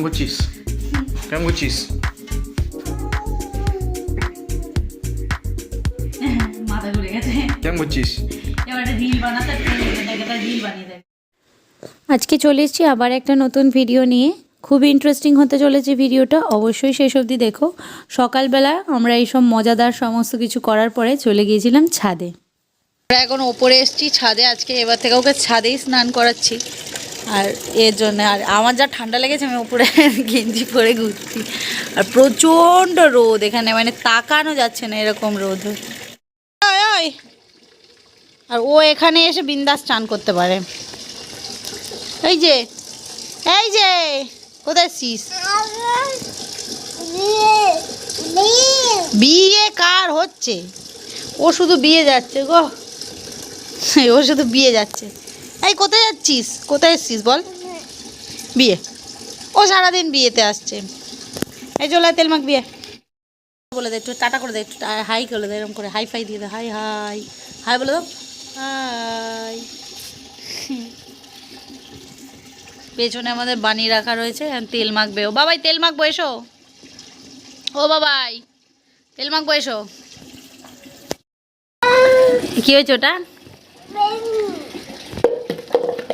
কেমন করছিস কেমন করছিস মাথা ঘুরে গেছে। কেমন করছিস এবার রিল বানাতে একটা রিল বানিয়ে দেয় আজকে চলে এসেছি আবার একটা নতুন ভিডিও নিয়ে। খুব ইন্টারেস্টিং হতে চলেছে ভিডিওটা অবশ্যই শেষ অবধি দেখো। সকালবেলা আমরা এইসব মজাদার সমস্ত কিছু করার পরে চলে গিয়েছিলাম ছাদে। আমরা এখন ওপরে এসেছি ছাদে আজকে এবার থেকে ওকে ছাদেই স্নান করাচ্ছি। আর এর জন্য, আর আমার যা ঠান্ডা লেগেছে, আমি উপরে গেঞ্জি পরে ঘুরছি। আর প্রচণ্ড রোদ এখানে মানে তাকানো যাচ্ছে না এরকম রোদ। আর ও এখানে এসে বিন্দাস চান করতে পারে। এই যে এই যে, কোথায় এসছিস বিয়ে কার হচ্ছে? ও শুধু বিয়ে যাচ্ছে গো। ও শুধু বিয়ে যাচ্ছে। এই কোথায় যাচ্ছিস? কোথায় এসছিস বল? বিয়ে। ও সারাদিন বিয়েতে আসছে। এই চলে তেল মাখ বিয়ে। বলে দে একটু, টাটা করে দে, একটু হাই করে দে এরকম করে, হাই ফাই দিয়ে দে, হাই হাই। হাই বলে দাও, হাই। পেছনে আমাদের বানিয়ে রাখা রয়েছে তেল মাখবে ও। বাবাই, তেল মাখবো, এসো। ও বাবাই, তেল মাখবো, এসো। কি হয়েছে ওটা?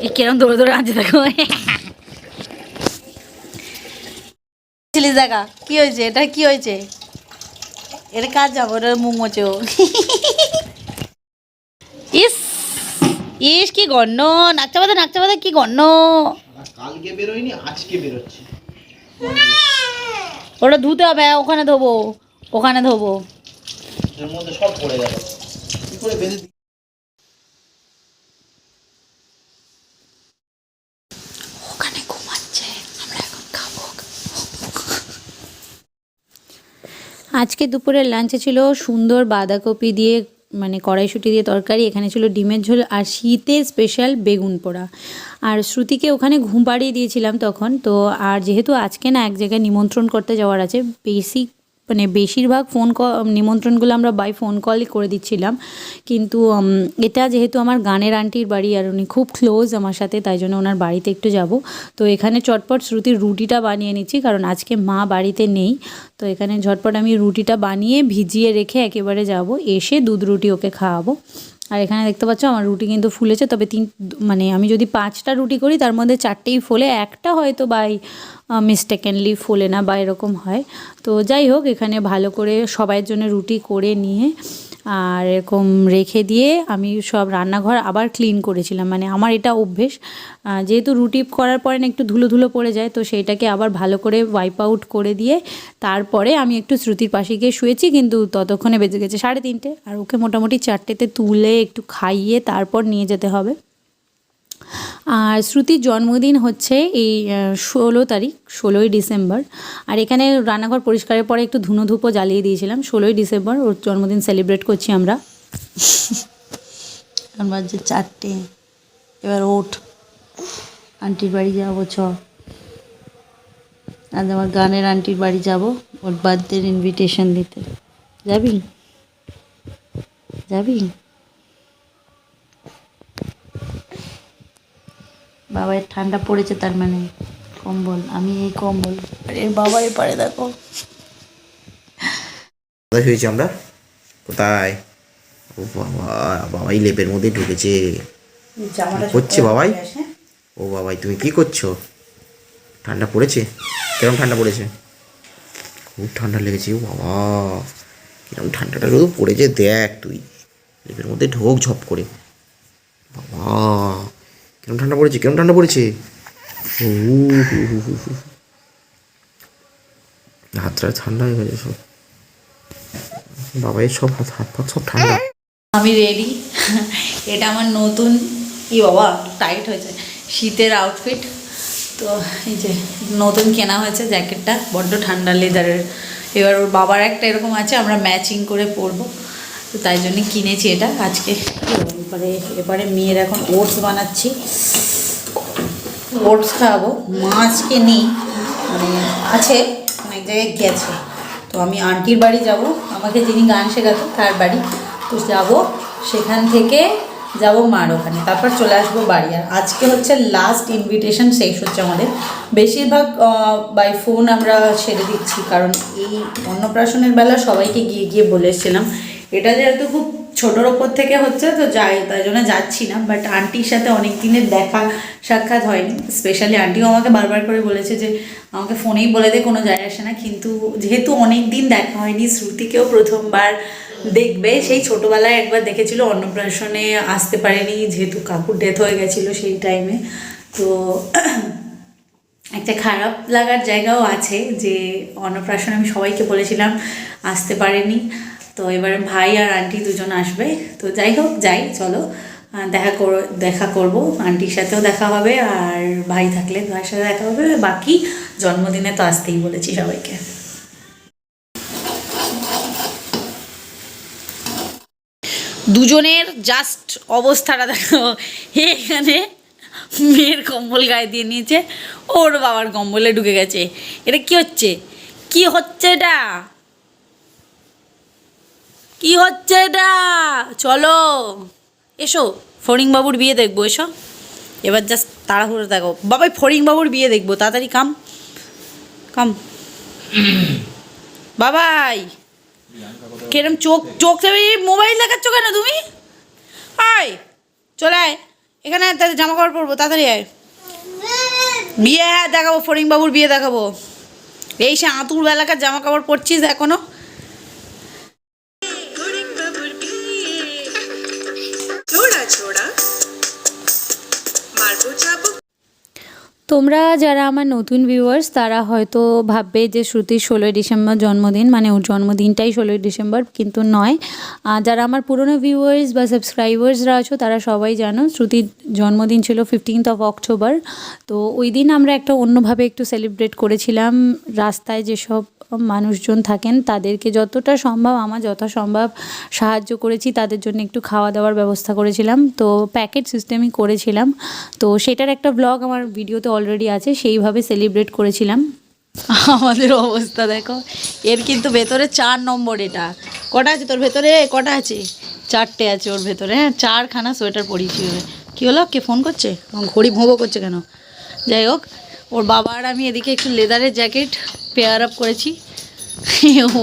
এই কিরম দৌড়ে দৌড়ে আনছে দেখো। কি হয়েছে? এটা কি হয়েছে? এটা কাজ যাব এটা মুখ মোচে। ও ইস ইস কি গণ্য নাকচা বাদে নাকচা বাদে কি গণ্য। কালকে বেরোয়নি আজকে বেরোচ্ছে। ওটা ধুতে হবে হ্যাঁ, ওখানে ধোবো ওখানে ধোবো। এর মধ্যে সব পড়ে গেল কি করে বেঁধে দিই? ওখানে ঘুমাচ্ছে আমরা এখন খাব আজকে দুপুরের লাঞ্চে ছিল সুন্দর বাঁধাকপি দিয়ে মানে কড়াইশুটি দিয়ে তরকারি, এখানে ছিল ডিমের ঝোল আর শীতের স্পেশাল বেগুন পোড়া। আর শ্রুতিকে ওখানে ঘুম পাড়িয়ে দিয়েছিলাম তখন, তো আর যেহেতু আজকে না এক জায়গায় নিমন্ত্রণ করতে যাওয়ার আছে বেসিক মানে বেশিরভাগ ফোন ক নিমন্ত্রণগুলো আমরা বাই ফোন কলই করে দিচ্ছিলাম। কিন্তু এটা যেহেতু আমার গানের আন্টির বাড়ি আর উনি খুব ক্লোজ আমার সাথে, তাই জন্য ওনার বাড়িতে একটু যাব। তো এখানে চটপট শ্রুতির রুটিটা বানিয়ে নিচ্ছি, কারণ আজকে মা বাড়িতে নেই। তো এখানে ঝটপট আমি রুটিটা বানিয়ে ভিজিয়ে রেখে একেবারে যাব, এসে দুধ রুটি ওকে খাওয়াবো। আর এখানে দেখতে পাচ্ছ আমার রুটি কিন্তু ফুলেছে, তবে তিন মানে আমি যদি পাঁচটা রুটি করি, তার মধ্যে চারটেই ফোলে, একটা হয়তো বাই মিস্টেকেনলি ফোলে না বা এরকম হয়। তো যাই হোক, এখানে ভালো করে সবাইয়ের জন্য রুটি করে নিয়ে আর এরকম রেখে দিয়ে আমি সব রান্নাঘর আবার ক্লিন করেছিলাম। মানে আমার এটা অভ্যেস। যেহেতু রুটি করার পরে না একটু ধুলো ধুলো পড়ে যায়, তো সেইটাকে আবার ভালো করে ওয়াইপ আউট করে দিয়ে তারপরে আমি একটু শ্রুতির পাশে গিয়ে শুয়েছি, কিন্তু ততক্ষণে বেজে গেছে সাড়ে তিনটে। আর ওকে মোটামুটি চারটেতে তুলে একটু খাইয়ে তারপর নিয়ে যেতে হবে। আর শ্রুতির জন্মদিন হচ্ছে এই ষোলো তারিখ, ষোলোই ডিসেম্বর। আর এখানে রান্নাঘর পরিষ্কারের পরে একটু ধুনো ধূপও জ্বালিয়ে দিয়েছিলাম। ষোলোই ডিসেম্বর, ওর জন্মদিন সেলিব্রেট করছি আমরা। এখন বাজছে চারটে। এবার ওঠ। আন্টির বাড়ি যাব ছ আজ আমার গানের আন্টির বাড়ি যাব। ওর বার্থডের ইনভিটেশন দিতে। যাবি? যাবি? বাবার ঠান্ডা পড়েছে তার মানে কম্বল আমি এই কম্বল। আর এর বাবা এপারে দেখো। কোথায় হয়েছে আমরা। কোথায়? ও বাবা বাবাই লেপের মধ্যে ঢুকেছে। জামাটা হচ্ছে বাবাই? ও বাবাই তুমি কি করছ? ঠান্ডা পড়েছে? কিরম ঠান্ডা পড়েছে? খুব ঠান্ডা লেগেছে ও বাবা। কিরম ঠান্ডাটা শুধু পড়েছে দেখ তুই। লেপের মধ্যে ঢোক ঝপ করে। বাবা। কিরম ঠান্ডা পড়েছে? কিরম ঠান্ডা পড়েছে। হাতটা ঠান্ডা হয়ে গেছে সব। বাবাই সব হাত হাত পা সব ঠান্ডা। আমি রেডি এটা আমার নতুন। ই বাবা টাইট হয়েছে। শীতের আউটফিট তো এই যে নতুন কেনা হয়েছে জ্যাকেটটা বড্ড ঠান্ডা লেদারের এবার ওর বাবার একটা এরকম আছে, আমরা ম্যাচিং করে পরবো। তো তাই জন্য কিনেছি এটা আজকে। এবারে এবারে মেয়ের এখন ওটস বানাচ্ছি। ওটস খাওয়াবো। মা আজকে নেই। মানে আছে, অনেক জায়গায় গেছে। তো আমি আন্টির বাড়ি যাব। আমাকে যিনি গান শেখাতো, তার বাড়ি। তো যাব সেখান থেকে যাব মার ওখানে। তারপর চলে আসব বাড়ি। আর আজকে হচ্ছে লাস্ট ইনভিটেশন শেষ হচ্ছে আমাদের। বেশিরভাগ বাই ফোন আমরা ছেড়ে দিচ্ছি। কারণ এই অন্নপ্রাশনের বেলা সবাইকে গিয়ে গিয়ে বলে এসেছিলাম এটা যেহেতু খুব ছোটোর ওপর থেকে হচ্ছে, তো যাই তাই জন্য যাচ্ছি না বাট আন্টির সাথে অনেক দিনের দেখা সাক্ষাৎ হয়নি স্পেশালি আন্টিও আমাকে বারবার করে বলেছে যে, আমাকে ফোনেই বলে দে, কোনো যায় আসে না, কিন্তু যেহেতু অনেক দিন দেখা হয়নি, শ্রুতিকেও প্রথমবার দেখবে, সেই ছোটোবেলায় একবার দেখেছিল, অন্নপ্রাশনে আসতে পারেনি, যেহেতু কাকুর ডেথ হয়ে গেছিল সেই টাইমে তো একটা খারাপ লাগার জায়গাও আছে যে, অন্নপ্রাশনে আমি সবাইকে বলেছিলাম, আসতে পারেনি তো এবারে ভাই আর আন্টি দুজন আসবে। তো যাই হোক, যাই, চলো। দেখা কর, দেখা করব। আন্টির সাথেও দেখা হবে আর ভাই থাকলে ভাইয়ের সাথে দেখা হবে। বাকি জন্মদিনে তো আসতেই বলেছি সবাইকে। দুজনের জাস্ট অবস্থাটা দেখো। এখানে মেয়ের কম্বল গায়ে দিয়ে নিয়েছে। ওর বাবার কম্বলে ঢুকে গেছে। এটা কি হচ্ছে? কি হচ্ছে এটা? কি হচ্ছে এটা? চলো। এসো ফড়িং বাবুর বিয়ে দেখব, এসো। এবার জাস্ট তাড়াহুড়ো দেখো। বাবাই ফড়িং বাবুর বিয়ে দেখব, তাড়াতাড়ি কাম কাম বাবাই, কিরম চোখ চোখ মোবাইল দেখাচ্ছ কেন তুমি? আয়, চলে আয়। এখানে তাদের জামা কাপড় পরবো, তাড়াতাড়ি আয়। বিয়ে হ্যাঁ দেখাবো ফরিং বাবুর বিয়ে দেখাবো। এই সে আঁতুর বেলাকার জামা কাপড় পরছিস এখনও? তোমরা যারা আমার নতুন ভিউয়ার্স তারা হয়তো ভাববে যে শ্রুতির ষোলোই ডিসেম্বর জন্মদিন মানে ওর জন্মদিনটাই ষোলোই ডিসেম্বর, কিন্তু নয়। যারা আমার পুরনো ভিউয়ার্স বা সাবস্ক্রাইবার্সরা আছো, তারা সবাই জানো, শ্রুতির জন্মদিন ছিল ফিফটিন্থ অফ অক্টোবর তো ওই দিন আমরা একটা অন্যভাবে একটু সেলিব্রেট করেছিলাম। রাস্তায় যেসব মানুষজন থাকেন, তাদেরকে যতটা সম্ভব, আমার যথা সম্ভব সাহায্য করেছি, তাদের জন্য একটু খাওয়া দাওয়ার ব্যবস্থা করেছিলাম। তো প্যাকেট সিস্টেমই করেছিলাম। তো সেটার একটা ব্লগ আমার ভিডিওতে অলরেডি আছে, সেইভাবে সেলিব্রেট করেছিলাম। আমাদের অবস্থা দেখো, এর কিন্তু ভেতরে চার নম্বর এটা। কটা আছে তোর ভেতরে? কটা আছে? চারটে আছে ওর ভেতরে হ্যাঁ? চারখানা সোয়েটার পরিয়েছি কী হলো? কে ফোন করছে? ঘড়ি ভোঁবো করছে কেন? যাই হোক ওর বাবা আর আমি এদিকে একটু লেদারের জ্যাকেট পেয়ার আপ করেছি। ও,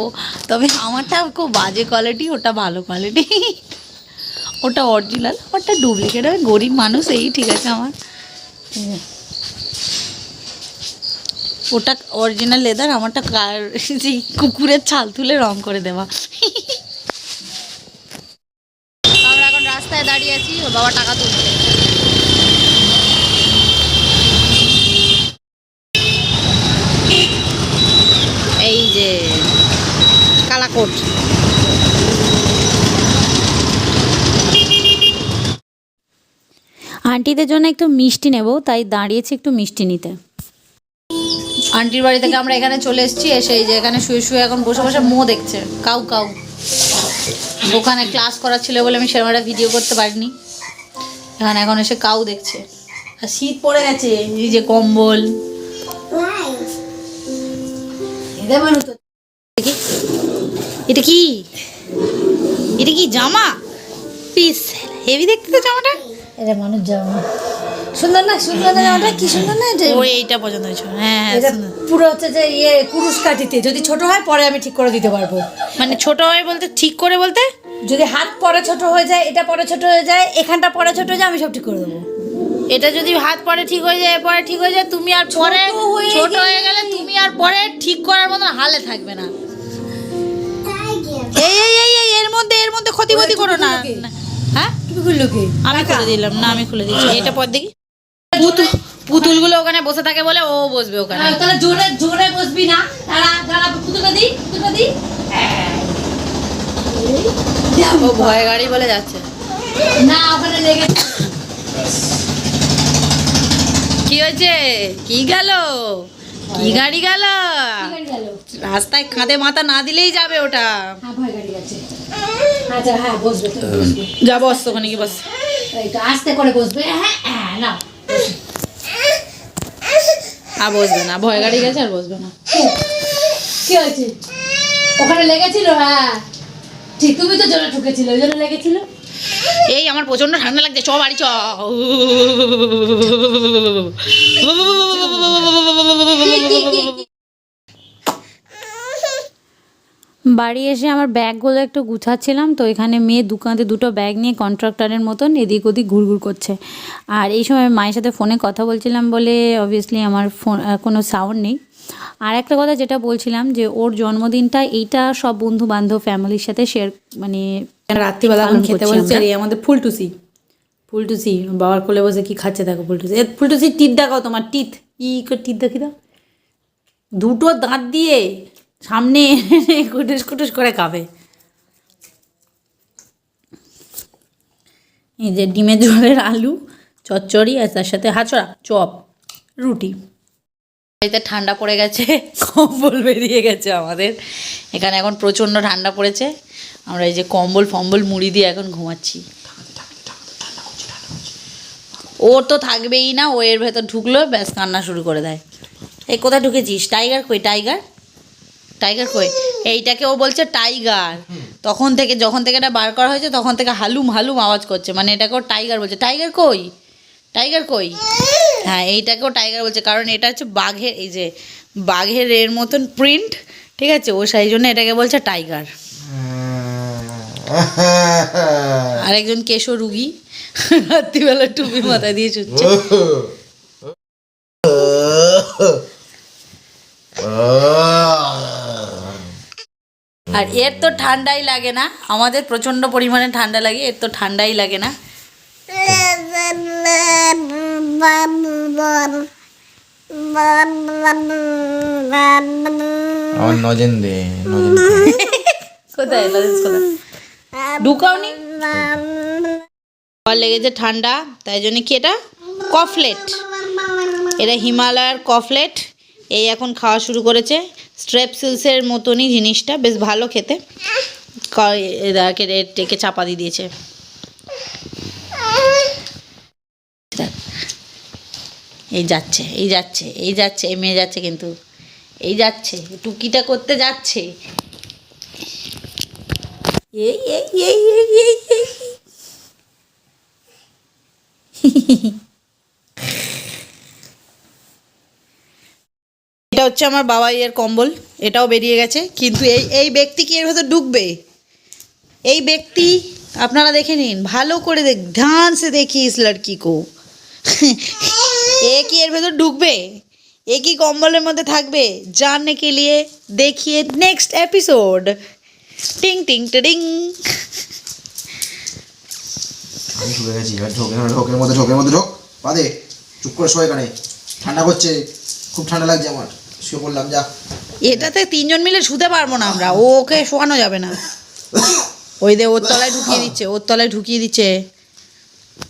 তবে আমারটা খুব বাজে কোয়ালিটি ওটা ভালো কোয়ালিটি ওটা অরিজিনাল ওটা ডুপ্লিকেট আমি গরিব মানুষ, এই ঠিক আছে আমার। ওটা অরিজিনাল লেদার আমারটা সেই কুকুরের ছাল তুলে রং করে দেওয়া। আমরা এখন রাস্তায় দাঁড়িয়ে আছি, ওর বাবা টাকা তুলছে। কালাকোট আন্টিদের জন্য একটু মিষ্টি নেব তাই দাঁড়িয়েছি একটু মিষ্টি নিতে। আন্টির বাড়ি থেকে আমরা এখানে চলে এসেছি এসে এই যে এখানে শুয়ে শুয়ে এখন বসে বসে মো দেখছে। Cow cow. ওখানে ক্লাস করার ছিল বলে আমি সেরকম একটা ভিডিও করতে পারিনি। এখানে এখন এসে কাউ দেখছে। আর শীত পড়ে গেছে এই যে কম্বল। দেখি এটা কি? এটা কি জামা? পিস হেভি দেখতে তো জামাটা? এটা মানুষ জামা। সুন্দর না? সুন্দর না জামাটা? কি সুন্দর না এটা? ও এইটা পছন্দ হয়েছে হ্যাঁ হ্যাঁ এটা পুরো হচ্ছে যে ইয়ে কুরুশ কাটিতে যদি ছোট হয় পরে আমি ঠিক করে দিতে পারব। মানে ছোট হয় বলতে ঠিক করে বলতে? যদি হাত পরে ছোট হয়ে যায় এটা পরে ছোট হয়ে যায় এখানটা পরে ছোট হয়ে যায় আমি সব ঠিক করে দেবো। এটা যদি হাত পরে ঠিক হয়ে যায় পরে ঠিক হয়ে যায় তুমি আর পরে ছোট হয়ে গেলে তুমি আর পরে ঠিক করার মতো হালে থাকবে না। এই এই এই এই এর মধ্যে এর মধ্যে ক্ষতি ক্ষতি করো না। হ্যাঁ? তুমি করল কি? আমি খুলে দিলাম না আমি খুলে দিচ্ছি। এটা পর দেখি। পুতুল পুতুলগুলো ওখানে বসে থাকে বলে ও বসবে ওখানে। হ্যাঁ, তাহলে জোরে জোরে বসবি না। দাঁড়া দাঁড়া পুতুলটা দিই পুতুলটা দিই ও ভয় গাড়ি বলে যাচ্ছে। না ওখানে লেগে কি হয়েছে? কি গেল? কি গাড়ি গেল? গেল? রাস্তায় কাঁধে মাথা না দিলেই যাবে ওটা। হ্যাঁ ভয় গাড়ি আছে। আচ্ছা হ্যাঁ বসবে তুমি বসবে যা বস ওখানে কি বস। আস্তে করে বসবে। হ্যাঁ হ্যাঁ না আর বসবে না ভয় গাড়ি গেছে আর বসবে না। কি হয়েছে? ওখানে লেগেছিল? হ্যাঁ। ঠিক তুমি তো জোরে ঠুকেছিল ওই জন্য লেগেছিল? এই আমার প্রচণ্ড ঠান্ডা লাগছে চ বাড়ি চ। বাড়ি এসে আমার ব্যাগগুলো একটু গুছাচ্ছিলাম তো এখানে মেয়ে দোকানে দুটো ব্যাগ নিয়ে কন্ট্রাক্টরের মতন এদিক ওদিক ঘুরঘুর করছে। আর এই সময় মায়ের সাথে ফোনে কথা বলছিলাম বলে অবভিয়াসলি আমার ফোন কোনো সাউন্ড নেই। আর একটা কথা যেটা বলছিলাম যে ওর জন্মদিনটা এইটা সব বন্ধু বান্ধব ফ্যামিলির সাথে শেয়ার মানে রাত্রিবেলা খেতে বলছে আমাদের ফুলটুসি। ফুলটুসি বাবার কোলে বসে কি খাচ্ছে দেখো ফুলটুসি। ফুলটুসি টিথ দেখাও তোমার টিথ করে টিথ দেখি দাও। দুটো দাঁত দিয়ে সামনে কুটুস কুটুস করে খাবে। এই যে ডিমের ঝোলের আলু, চচ্চড়ি আর তার সাথে হাঁচড়া, চপ, রুটি। বাড়িতে ঠান্ডা পড়ে গেছে, কম্বল বেরিয়ে গেছে আমাদের। এখানে এখন প্রচণ্ড ঠান্ডা পড়েছে। আমরা এই যে কম্বল, ফম্বল, মুড়ি দিয়ে এখন ঘুমাচ্ছি। ওর তো থাকবেই না, ও এর ভেতর ঢুকলো, ব্যাস কান্না শুরু করে দেয়। এই কোথায় ঢুকেছিস? টাইগার কই? টাইগার টাইগার কই? এইটাকে ও বলছে টাইগার তখন থেকে, যখন থেকে এটা বার করা হয়েছে, তখন থেকে হালুম হালুম আওয়াজ করছে। মানে এটাকে ও টাইগার বলছে। টাইগার কই? টাইগার কই? হ্যাঁ এইটাকেও টাইগার বলছে। কারণ এটা হচ্ছে বাঘের, এই যে বাঘের এর মতন প্রিন্ট ঠিক আছে? ও সেই জন্য এটাকে বলছে টাইগার আরেকজন কেশো রুগী। রাত্রিবেলা টুপি মাথায় দিয়ে ছুটছে। আর এর তো ঠান্ডাই লাগে না। আমাদের প্রচণ্ড পরিমাণে ঠান্ডা লাগে এর তো ঠান্ডাই লাগে না। আমার নজেন দে নজেন কোথায়? কোথায়? ঢুকাওনি? আর লেগেছে ঠান্ডা, তাই জন্য কি এটা? কফলেট। এটা হিমালয়ার কফলেট। এই এখন খাওয়া শুরু করেছে। স্ট্রেপসিলসের মতনই জিনিসটা, বেশ ভালো খেতে। ক- এটাকে এটাকে চাপা দিয়ে দিয়েছে। এই যাচ্ছে এই যাচ্ছে এই যাচ্ছে, এই মেয়ে যাচ্ছে কিন্তু। এই যাচ্ছে টুকিটা করতে যাচ্ছে। এই এই এই এই এই এই এটা হচ্ছে আমার বাবা ইয়ের কম্বল, এটাও বেরিয়ে গেছে। কিন্তু এই এই ব্যক্তি কি এর ভেতর ঢুকবে? এই ব্যক্তি, আপনারা দেখে নিন, ভালো করে দেখ ধ্যান সে দেখি ইস লড়কি কো। এ কি এর ভেতর ঢুকবে? এ কি কম্বলের মধ্যে থাকবে? জাননে কে লিয়ে দেখিয়ে নেক্সট এপিসোড টিং টিং টিং আমি শুয়ে গেছি এবার ঢোক এখানে ঢোক মধ্যে ঢোক এর মধ্যে ঢোক। বাদে চুপ করে শো এখানে। ঠান্ডা করছে খুব ঠান্ডা লাগছে আমার। শুয়ে পড়লাম যা। এটাতে তিনজন মিলে শুতে পারব না আমরা ওকে শোয়ানো যাবে না। ওই দে ওর তলায় ঢুকিয়ে দিচ্ছে ওর তলায় ঢুকিয়ে দিচ্ছে।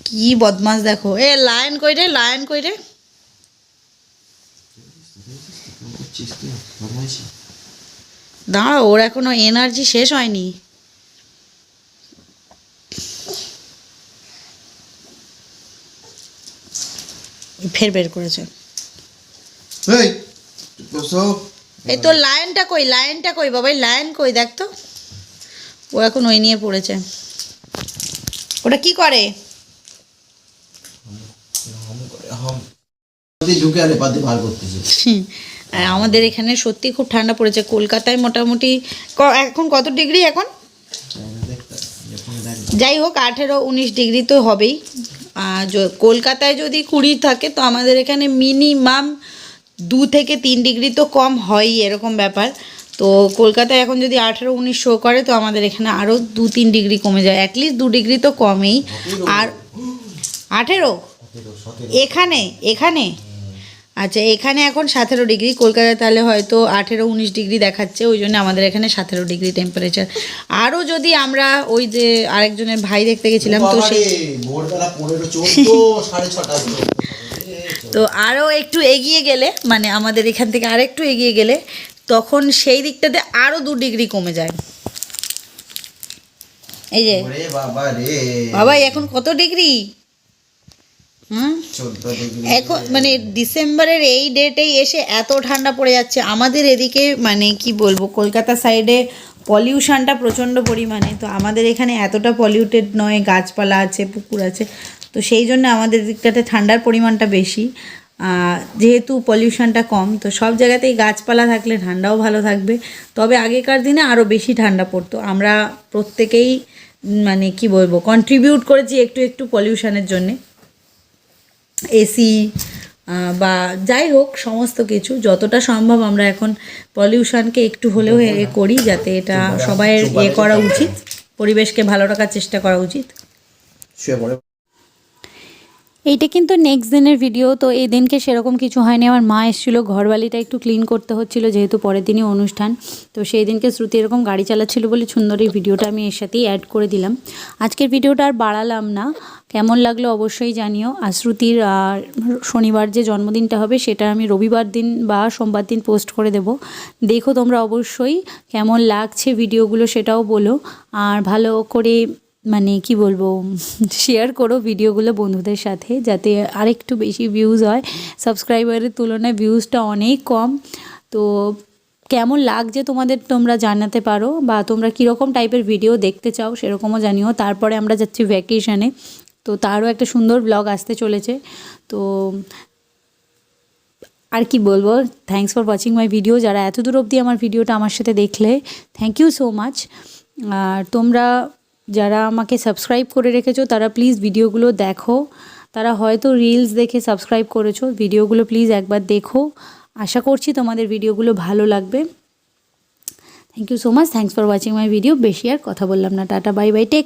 কি বদমাস দেখো। এ লায়ন কই রে লায়ন কই রে? দাঁড়া ওর এখনও এনার্জি শেষ হয়নি। ফের বের করেছে। এই চুপ করে শো। এই তো লায়নটা কই লায়নটা কই বাবাই লায়ন কই? দেখ তো। ও এখন ওই নিয়ে পড়েছে। ওটা কি করে? ঢুকে দিয়ে বার করতেছে। আমাদের এখানে সত্যি খুব ঠান্ডা পড়েছে। কলকাতায় মোটামুটি এখন কত ডিগ্রি এখন? যাই হোক, আঠেরো উনিশ ডিগ্রি তো হবেই। কলকাতায় যদি কুড়ি থাকে, তো আমাদের এখানে মিনিমাম দু থেকে তিন ডিগ্রি তো কম হয়ই, এরকম ব্যাপার। তো কলকাতায় এখন যদি আঠেরো উনিশ শো করে, তো আমাদের এখানে আরও দু তিন ডিগ্রি কমে যায়। অ্যাটলিস্ট দু ডিগ্রি তো কমেই। আর আঠেরো? এখানে? এখানে? আচ্ছা এখানে এখন সতেরো ডিগ্রি কলকাতায় তাহলে হয়তো আঠেরো উনিশ ডিগ্রি দেখাচ্ছে ওই জন্য আমাদের এখানে সতেরো ডিগ্রি টেম্পারেচার আরও যদি আমরা ওই যে আরেকজনের ভাই দেখতে গেছিলাম তো সেই তো আরও একটু এগিয়ে গেলে মানে আমাদের এখান থেকে আরেকটু এগিয়ে গেলে তখন সেই দিকটাতে আরও দু ডিগ্রি কমে যায়। এই যে বাবা এখন কত ডিগ্রি? এখন মানে ডিসেম্বরের এই ডেটেই এসে এত ঠান্ডা পড়ে যাচ্ছে। আমাদের এদিকে মানে কি বলব কলকাতা সাইডে পলিউশনটা প্রচণ্ড পরিমাণে। তো আমাদের এখানে এতটা পলিউটেড নয় গাছপালা আছে পুকুর আছে। তো সেই জন্য আমাদের দিকটাতে ঠান্ডার পরিমাণটা বেশি। যেহেতু পলিউশনটা কম তো সব জায়গাতেই গাছপালা থাকলে ঠান্ডাও ভালো থাকবে। তবে আগেকার দিনে আরও বেশি ঠান্ডা পড়তো। আমরা প্রত্যেকেই মানে কি বলব কন্ট্রিবিউট করেছি একটু একটু পলিউশনের জন্যে। এসি বা যাই হোক সমস্ত কিছু। যতটা সম্ভব আমরা এখন পলিউশনকে একটু হলেও এ করি যাতে এটা সবাই এ করা উচিত। পরিবেশকে ভালো রাখার চেষ্টা করা উচিত। এইটা কিন্তু নেক্সট দিনের ভিডিও তো এই দিনকে সেরকম কিছু হয়নি। আমার মা এসেছিল, ঘরবালিটা একটু ক্লিন করতে হচ্ছিল, যেহেতু পরের দিনই অনুষ্ঠান। তো সেই দিনকে শ্রুতি এরকম গাড়ি চালাচ্ছিল বলে সুন্দর এই ভিডিওটা আমি এর সাথেই অ্যাড করে দিলাম। আজকের ভিডিওটা আর বাড়ালাম না। কেমন লাগল অবশ্যই জানিও। আর শ্রুতির শনিবার যে জন্মদিনটা হবে, সেটা আমি রবিবার দিন বা সোমবার দিন পোস্ট করে দেব। দেখো তোমরা অবশ্যই কেমন লাগছে ভিডিওগুলো সেটাও বলো। আর ভালো করে মানে কি বলব শেয়ার করো ভিডিওগুলো বন্ধুদের সাথে যাতে আরেকটু বেশি ভিউজ হয়। সাবস্ক্রাইবারের তুলনায় ভিউজটা অনেক কম। তো কেমন লাগছে তোমাদের তোমরা জানাতে পারো বা তোমরা কীরকম টাইপের ভিডিও দেখতে চাও সেরকমও জানিও। তারপরে আমরা যাচ্ছি ভ্যাকেশানে তো তারও একটা সুন্দর ব্লগ আসতে চলেছে। তো আর কি বলব thanks for watching my video যারা এত দূর অবধি আমার ভিডিওটা আমার সাথে দেখলে থ্যাংক ইউ সো মাচ আর তোমরা যারা আমাকে সাবস্ক্রাইব করে রেখেছো, তারা প্লিজ ভিডিওগুলো দেখো। তারা হয়তো রিলস দেখে সাবস্ক্রাইব করেছ ভিডিওগুলো প্লিজ একবার দেখো। আশা করছি তোমাদের ভিডিওগুলো ভালো লাগবে। Thank you so much thanks for watching my video বেশি আর কথা বললাম না। Tata bye bye take